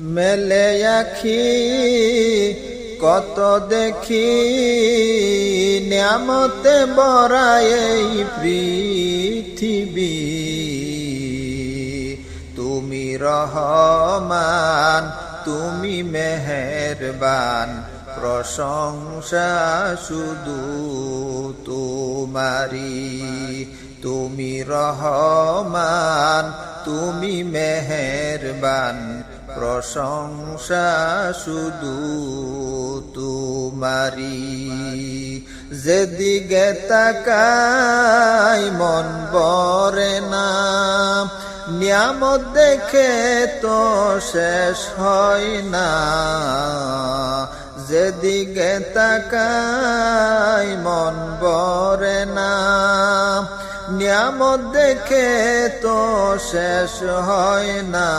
মেলে আখি, কত দেখি, নিয়ামতে বরাই এই পৃথিবী। তুমি রহমান, তুমি মেহেরবান, প্রশংসা শুধু তোমারি তুমি রহমান, তুমি মেহেরবান প্রশংসা শুধু তোমারি যেদিকে তাকাই মন বরে না, নিয়ামত দেখে তো শেষ হয় না। যেদিকে তাকাই মন বরে না নিয়ামত দেখে তো শেষ হয় না।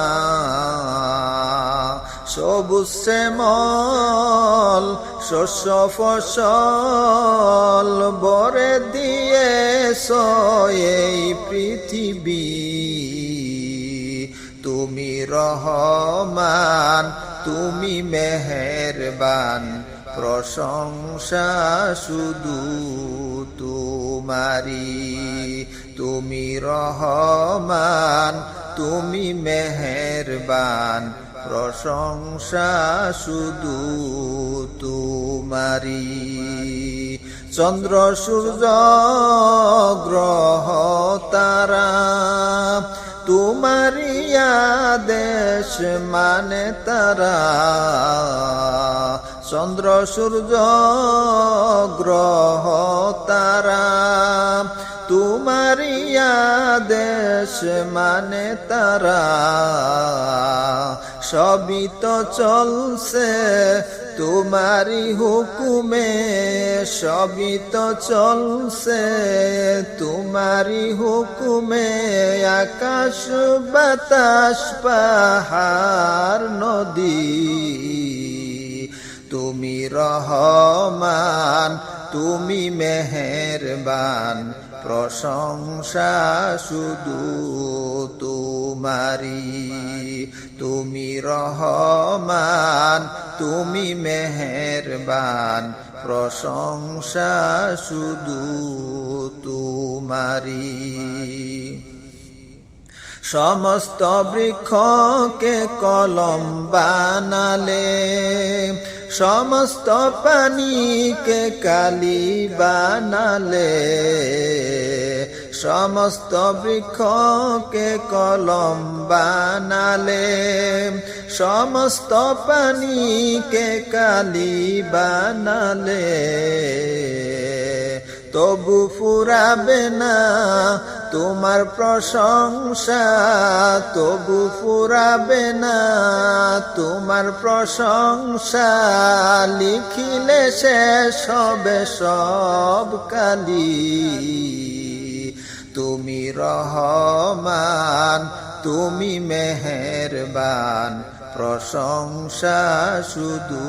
সবুজ শ্যামল, শস্য ফসল বরে দিয়ে এই পৃথিবী। তুমি রহমান, তুমি মেহেরবান, প্রশংসা শুধু তোমারি, তুমি রহমান, তুমি মেহেরবান, প্রশংসা শুধু তোমারি। চন্দ্র, সূর্য, গ্রহ, তারা, তোমারি আদেশ মানে তারা। চন্দ্র, সূর্য, গ্রহ, তারা। তোমারি আদেশ মানে তারা। সবই তো চলছে তোমারি হুকুমে। সবই তো চলছে তোমারি হুকুমে। আকাশ, বাতাস, পাহাড়, নদী। তুমি রহমান, তুমি মেহেরবান, প্রশংসা শুধু তোমারি তুমি রহমান, তুমি মেহেরবান, প্রশংসা শুধু তোমারি সমস্ত বৃক্ষকে কলম বানালে সমস্ত পানিকে কালি বানালে সমস্ত বৃক্ষকে কলম বানালে সমস্ত পানিকে কালি বানালে। তবু ফুরাবে না তোমার প্রশংসা, তবু ফুরাবে না তোমার প্রশংসা। লিখিলে শেষ হবে সব কালি। তুমি রহমান, তুমি মেহেরবান, প্রশংসা শুধু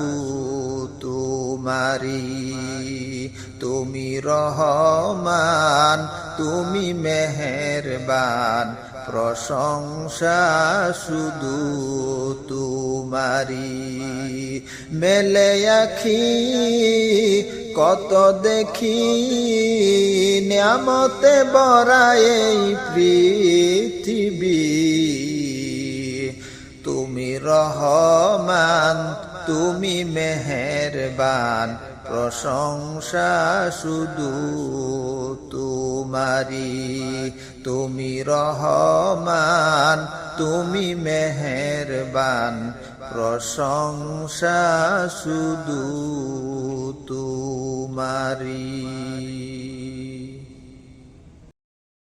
তোমারি তুমি রহমান, তুমি মেহেরবান, প্রশংসা শুধু তোমারি মেলে আখি, কত দেখি, নিয়ামতে বরাই এই পৃথিবী। তুমি রহমান, তুমি মেহেরবান প্রশংসা শুধু তোমারি তুমি রহমান তুমি মেহেরবান। প্রশংসা শুধু তোমারি